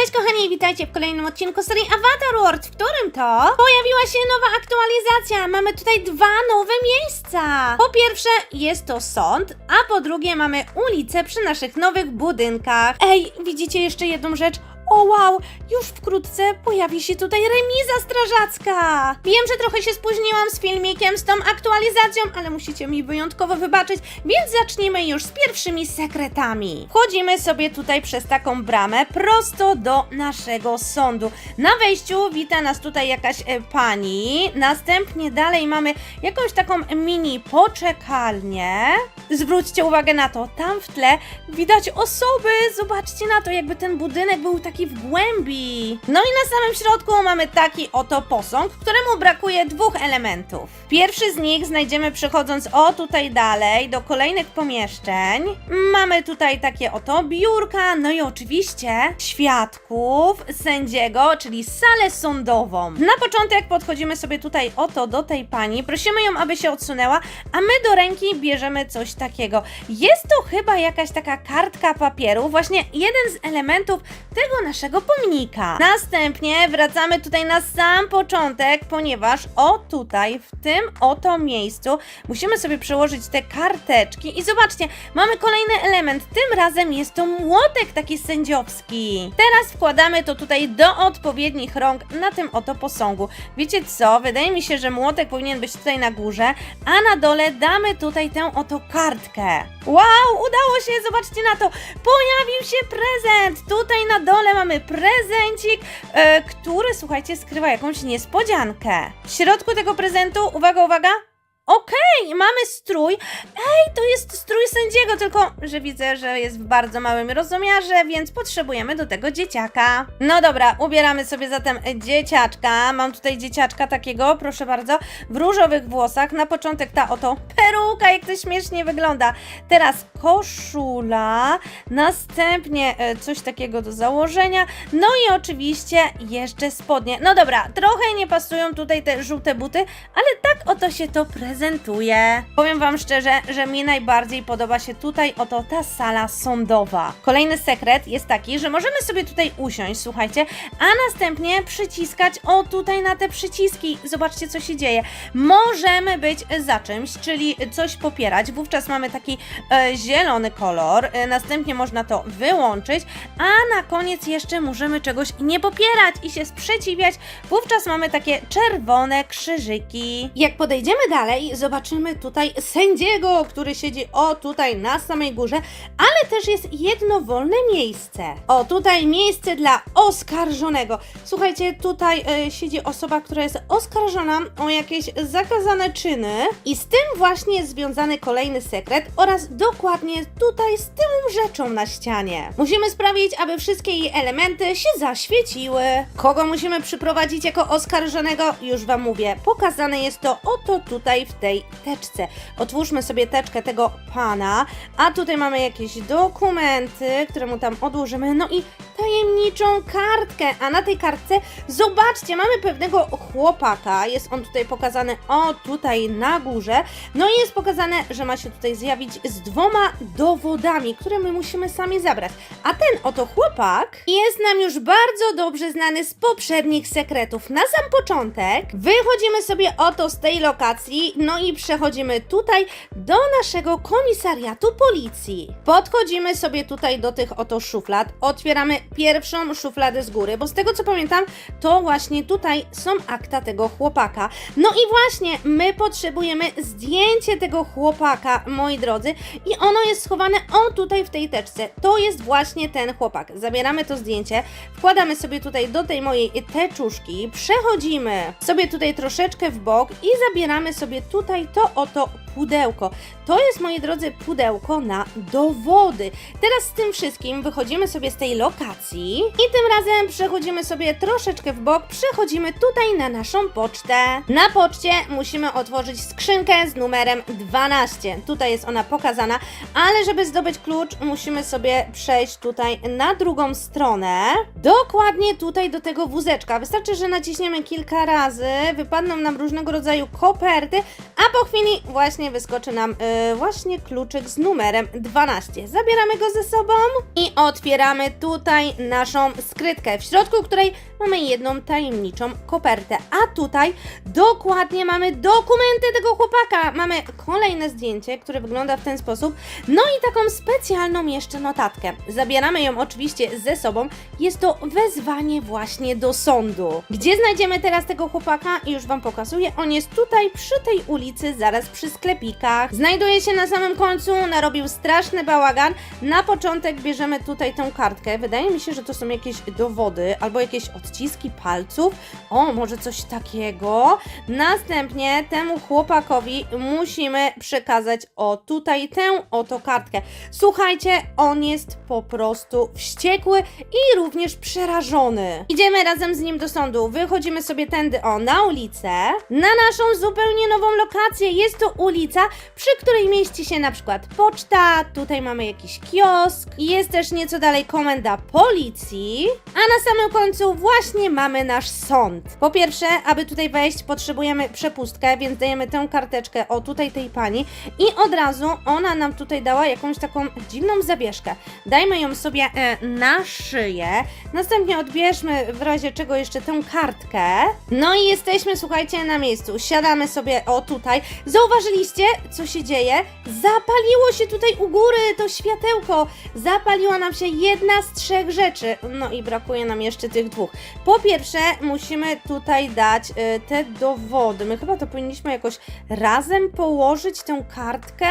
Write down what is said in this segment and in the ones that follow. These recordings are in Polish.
Cześć kochani, witajcie w kolejnym odcinku serii Avatar World, w którym to pojawiła się nowa aktualizacja. Mamy tutaj dwa nowe miejsca. Po pierwsze jest to sąd, a po drugie mamy ulicę przy naszych nowych budynkach. Ej, widzicie jeszcze jedną rzecz? O wow, już wkrótce pojawi się tutaj remiza strażacka. Wiem, że trochę się spóźniłam z filmikiem, z tą aktualizacją, ale musicie mi wyjątkowo wybaczyć, więc zacznijmy już z pierwszymi sekretami. Wchodzimy sobie tutaj przez taką bramę prosto do naszego sądu. Na wejściu wita nas tutaj jakaś e, pani, następnie dalej mamy jakąś taką mini poczekalnię. Zwróćcie uwagę na to, tam w tle widać osoby, zobaczcie na to, jakby ten budynek był taki w głębi. No i na samym środku mamy taki oto posąg, któremu brakuje dwóch elementów. Pierwszy z nich znajdziemy przechodząc o tutaj dalej do kolejnych pomieszczeń. Mamy tutaj takie oto biurka, no i oczywiście świadków, sędziego, czyli salę sądową. Na początek podchodzimy sobie tutaj oto do tej pani, prosimy ją, aby się odsunęła, a my do ręki bierzemy coś takiego. Jest to chyba jakaś taka kartka papieru, właśnie jeden z elementów tego naszego pomnika. Następnie wracamy tutaj na sam początek, ponieważ o tutaj, w tym oto miejscu, musimy sobie przełożyć te karteczki i zobaczcie, mamy kolejny element. Tym razem jest to młotek taki sędziowski. Teraz wkładamy to tutaj do odpowiednich rąk na tym oto posągu. Wiecie co? Wydaje mi się, że młotek powinien być tutaj na górze, a na dole damy tutaj tę oto kartkę. Wow, udało się, zobaczcie na to. Pojawił się prezent. Tutaj na dole mamy prezencik, e, który, słuchajcie, skrywa jakąś niespodziankę. W środku tego prezentu, uwaga, uwaga. Okej, mamy strój. Ej, to jest strój sędziego, tylko że widzę, że jest w bardzo małym rozmiarze, więc potrzebujemy do tego dzieciaka. No dobra, ubieramy sobie zatem dzieciaczka. Mam tutaj dzieciaczka takiego, proszę bardzo, w różowych włosach. Na początek ta oto peruka, jak to śmiesznie wygląda. Teraz koszula, następnie e, coś takiego do założenia, no i oczywiście jeszcze spodnie. No dobra, trochę nie pasują tutaj te żółte buty, ale tak oto się to prezentuje. Powiem Wam szczerze, że mi najbardziej podoba się tutaj oto ta sala sądowa. Kolejny sekret jest taki, że możemy sobie tutaj usiąść, słuchajcie, a następnie przyciskać o tutaj na te przyciski. Zobaczcie, co się dzieje. Możemy być za czymś, czyli coś popierać. Wówczas mamy taki e, zielony kolor, e, następnie można to wyłączyć, a na koniec jeszcze możemy czegoś nie popierać i się sprzeciwiać. Wówczas mamy takie czerwone krzyżyki. Jak podejdziemy dalej, zobaczymy tutaj sędziego, który siedzi o tutaj na samej górze, ale też jest jedno wolne miejsce. O, tutaj miejsce dla oskarżonego. Słuchajcie, tutaj e, siedzi osoba, która jest oskarżona o jakieś zakazane czyny i z tym właśnie jest związany kolejny sekret oraz dokładnie tutaj z tą rzeczą na ścianie. Musimy sprawić, aby wszystkie jej elementy się zaświeciły. Kogo musimy przyprowadzić jako oskarżonego? Już Wam mówię. Pokazane jest to oto tutaj w tej teczce. Otwórzmy sobie teczkę tego pana, a tutaj mamy jakieś dokumenty, które mu tam odłożymy, no i tajemniczą kartkę, a na tej kartce zobaczcie, mamy pewnego chłopaka, jest on tutaj pokazany o tutaj na górze, no i jest pokazane, że ma się tutaj zjawić z dwoma dowodami, które my musimy sami zabrać. A ten oto chłopak jest nam już bardzo dobrze znany z poprzednich sekretów. Na sam początek wychodzimy sobie oto z tej lokacji, no i przechodzimy tutaj do naszego komisariatu policji. Podchodzimy sobie tutaj do tych oto szuflad, otwieramy pierwszą szufladę z góry, bo z tego co pamiętam, to właśnie tutaj są akta tego chłopaka. No i właśnie my potrzebujemy zdjęcie tego chłopaka, moi drodzy, i ono jest schowane o tutaj w tej teczce. To jest właśnie ten chłopak. Zabieramy to zdjęcie, wkładamy sobie tutaj do tej mojej teczuszki, przechodzimy sobie tutaj troszeczkę w bok i zabieramy sobie tutaj to oto pudełko. To jest, moi drodzy, pudełko na dowody. Teraz z tym wszystkim wychodzimy sobie z tej lokacji i tym razem przechodzimy sobie troszeczkę w bok, przechodzimy tutaj na naszą pocztę. Na poczcie musimy otworzyć skrzynkę z numerem 12. Tutaj jest ona pokazana, ale żeby zdobyć klucz, musimy sobie przejść tutaj na drugą stronę. Dokładnie tutaj do tego wózeczka. Wystarczy, że naciśniemy kilka razy, wypadną nam różnego rodzaju koperty, a po chwili właśnie wyskoczy nam yy, właśnie kluczyk z numerem 12. Zabieramy go ze sobą i otwieramy tutaj naszą skrytkę, w środku której mamy jedną tajemniczą kopertę. A tutaj dokładnie mamy dokumenty tego chłopaka. Mamy kolejne zdjęcie, które wygląda w ten sposób. No i taką specjalną jeszcze notatkę. Zabieramy ją oczywiście ze sobą. Jest to wezwanie właśnie do sądu. Gdzie znajdziemy teraz tego chłopaka? Już Wam pokazuję. On jest tutaj przy tej ulicy, zaraz przy sklepikach. Znajduje się na samym końcu, narobił straszny bałagan. Na początek bierzemy tutaj tą kartkę. Wydaje mi się, że to są jakieś dowody albo jakieś odciski palców. O, może coś takiego. Następnie temu chłopakowi musimy przekazać o tutaj tę oto kartkę. Słuchajcie, on jest po prostu wściekły i również przerażony. Idziemy razem z nim do sądu. Wychodzimy sobie tędy o na ulicę. Na naszą zupełnie nową lokację. Jest to ulica, przy której mieści się na przykład poczta. Tutaj mamy jakiś kiosk. Jest też nieco dalej komenda policji. A na samym końcu właśnie mamy nasz sąd. Po pierwsze, aby tutaj wejść, potrzebujemy przepustkę, więc dajemy tę karteczkę o tutaj tej pani i od razu ona nam tutaj dała jakąś taką dziwną zawieszkę. Dajmy ją sobie e, na szyję. Następnie odbierzmy w razie czego jeszcze tę kartkę. No i jesteśmy, słuchajcie, na miejscu. Siadamy sobie o tutaj. Zauważyliście, co się dzieje? Zapaliło się tutaj u góry to światełko. Zapaliła nam się jedna z trzech rzeczy. No i brakuje nam jeszcze tych dwóch. Po pierwsze, musimy tutaj dać y, te dowody. My chyba to powinniśmy jakoś razem położyć tę kartkę.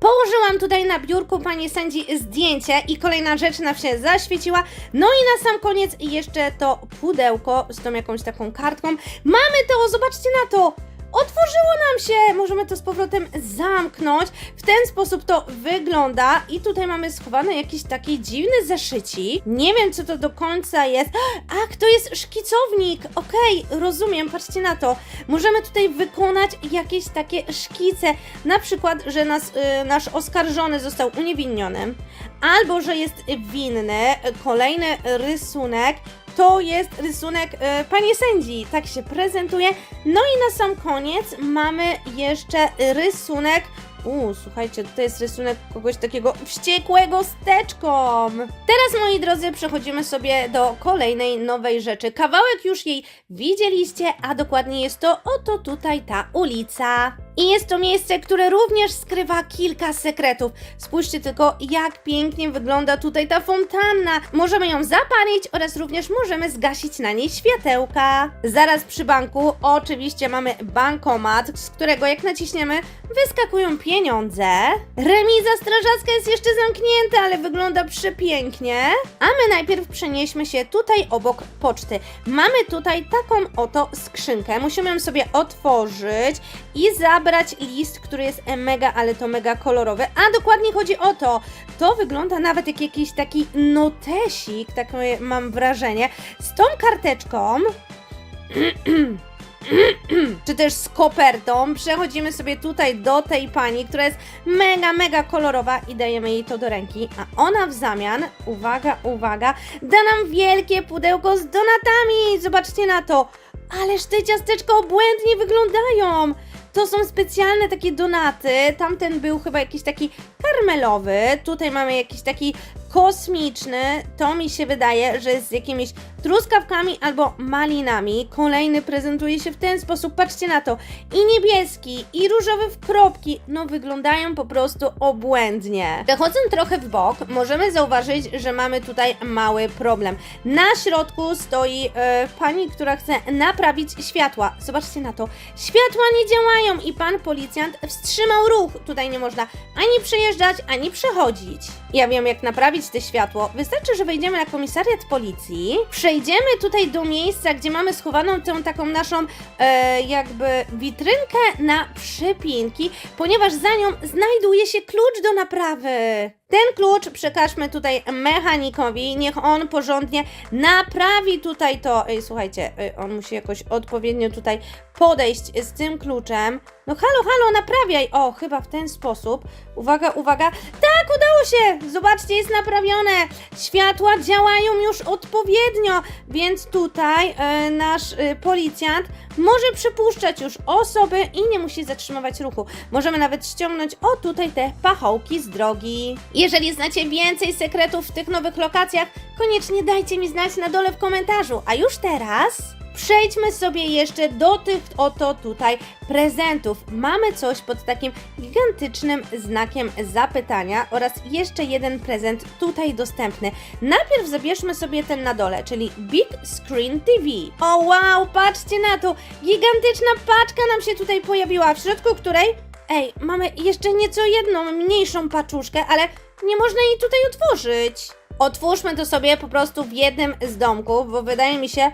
Położyłam tutaj na biurku pani sędzi zdjęcie i kolejna rzecz nam się zaświeciła. No i na sam koniec jeszcze to pudełko z tą jakąś taką kartką. Mamy to, zobaczcie na to! Otworzyło nam się! Możemy to z powrotem zamknąć. W ten sposób to wygląda. I tutaj mamy schowany jakiś taki dziwny zeszycik. Nie wiem, co to do końca jest. Ach, to jest szkicownik! Okej, rozumiem, patrzcie na to. Możemy tutaj wykonać jakieś takie szkice. Na przykład, że nas, y, nasz oskarżony został uniewinniony, albo że jest winny. Kolejny rysunek to jest rysunek e, pani sędzi. Tak się prezentuje. No i na sam koniec mamy jeszcze rysunek. Uuu, słuchajcie, to jest rysunek kogoś takiego wściekłego z teczką. Teraz, moi drodzy, przechodzimy sobie do kolejnej nowej rzeczy. Kawałek już jej widzieliście, a dokładnie jest to oto tutaj ta ulica. I jest to miejsce, które również skrywa kilka sekretów. Spójrzcie tylko, jak pięknie wygląda tutaj ta fontanna. Możemy ją zapalić oraz również możemy zgasić na niej światełka. Zaraz przy banku oczywiście mamy bankomat, z którego jak naciśniemy, wyskakują pieniądze. Remiza strażacka jest jeszcze zamknięta, ale wygląda przepięknie. A my najpierw przenieśmy się tutaj obok poczty. Mamy tutaj taką oto skrzynkę. Musimy ją sobie otworzyć i zabrać list, który jest mega, ale to mega kolorowy. A dokładnie chodzi o to. To wygląda nawet jak jakiś taki notesik, takie mam wrażenie, z tą karteczką. czy też z kopertą. Przechodzimy sobie tutaj do tej pani, która jest mega, mega kolorowa i dajemy jej to do ręki, a ona w zamian, uwaga, uwaga, da nam wielkie pudełko z donatami. Zobaczcie na to. Ależ te ciasteczka obłędnie wyglądają. To są specjalne takie donaty. Tamten był chyba jakiś taki karmelowy. Tutaj mamy jakiś taki kosmiczny. To mi się wydaje, że jest z jakimiś truskawkami albo malinami. Kolejny prezentuje się w ten sposób. Patrzcie na to. I niebieski, i różowy w kropki. No wyglądają po prostu obłędnie. Przechodząc trochę w bok, możemy zauważyć, że mamy tutaj mały problem. Na środku stoi e, pani, która chce naprawić światła. Zobaczcie na to. Światła nie działają i pan policjant wstrzymał ruch. Tutaj nie można ani przejeżdżać, ani przechodzić. Ja wiem, jak naprawić te światło. Wystarczy, że wejdziemy na komisariat policji, przejdziemy tutaj do miejsca, gdzie mamy schowaną tę taką naszą e, jakby witrynkę na przypinki, ponieważ za nią znajduje się klucz do naprawy. Ten klucz przekażmy tutaj mechanikowi, niech on porządnie naprawi tutaj to. Ej, słuchajcie, ej, on musi jakoś odpowiednio tutaj podejść z tym kluczem. No halo, halo, naprawiaj! O, chyba w ten sposób. Uwaga, uwaga. Udało się! Zobaczcie, jest naprawione. Światła działają już odpowiednio, więc tutaj e, nasz e, policjant może przypuszczać już osoby i nie musi zatrzymywać ruchu. Możemy nawet ściągnąć o tutaj te pachołki z drogi. Jeżeli znacie więcej sekretów w tych nowych lokacjach, koniecznie dajcie mi znać na dole w komentarzu. A już teraz przejdźmy sobie jeszcze do tych oto tutaj prezentów. Mamy coś pod takim gigantycznym znakiem zapytania oraz jeszcze jeden prezent tutaj dostępny. Najpierw zabierzmy sobie ten na dole, czyli Big Screen TV. O wow, patrzcie na to! Gigantyczna paczka nam się tutaj pojawiła, w środku której Ej, mamy jeszcze nieco jedną mniejszą paczuszkę, ale nie można jej tutaj otworzyć. Otwórzmy to sobie po prostu w jednym z domków, bo wydaje mi się,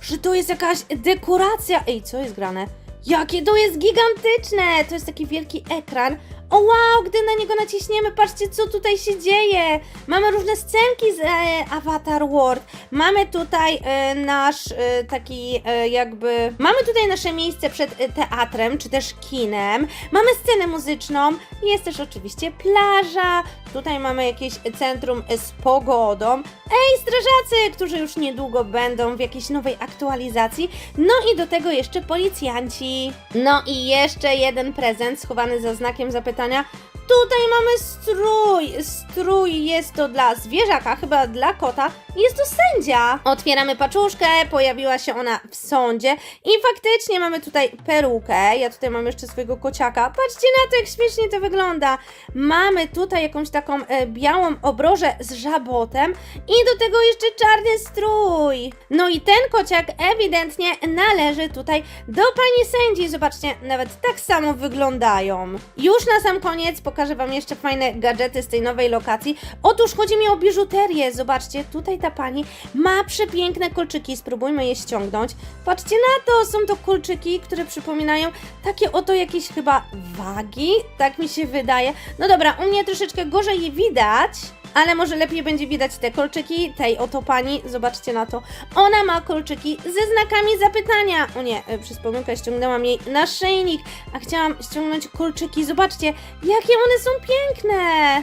że to jest jakaś dekoracja. Ej, co jest grane? Jakie to jest gigantyczne! To jest taki wielki ekran. O wow, gdy na niego naciśniemy, patrzcie co tutaj się dzieje. Mamy różne scenki z e, Avatar World. Mamy tutaj e, nasz e, taki e, jakby... Mamy tutaj nasze miejsce przed e, teatrem, czy też kinem. Mamy scenę muzyczną. Jest też oczywiście plaża. Tutaj mamy jakieś centrum z pogodą. Ej, strażacy, którzy już niedługo będą w jakiejś nowej aktualizacji. No i do tego jeszcze policjanci. No i jeszcze jeden prezent schowany za znakiem zapytania. Tutaj mamy strój. Strój jest to dla zwierzaka, chyba dla kota. Jest to sędzia. Otwieramy paczuszkę, pojawiła się ona w sądzie i faktycznie mamy tutaj perukę. Ja tutaj mam jeszcze swojego kociaka. Patrzcie na to, jak śmiesznie to wygląda. Mamy tutaj jakąś taką e, białą obrożę z żabotem i do tego jeszcze czarny strój. No i ten kociak ewidentnie należy tutaj do pani sędzi. Zobaczcie, nawet tak samo wyglądają. Już na sam koniec pokażę Wam jeszcze fajne gadżety z tej nowej lokacji. Otóż chodzi mi o biżuterię. Zobaczcie, tutaj ta pani ma przepiękne kolczyki. Spróbujmy je ściągnąć. Patrzcie na to, są to kolczyki, które przypominają takie oto jakieś chyba wagi, tak mi się wydaje. No dobra, u mnie troszeczkę gorzej je widać. Ale może lepiej będzie widać te kolczyki tej oto pani. Zobaczcie na to. Ona ma kolczyki ze znakami zapytania. O nie, y, przez pomyłkę ściągnęłam jej naszyjnik, a chciałam ściągnąć kolczyki. Zobaczcie, jakie one są piękne.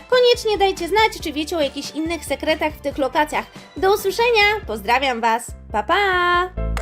Koniecznie dajcie znać, czy wiecie o jakichś innych sekretach w tych lokacjach. Do usłyszenia. Pozdrawiam Was. Pa pa!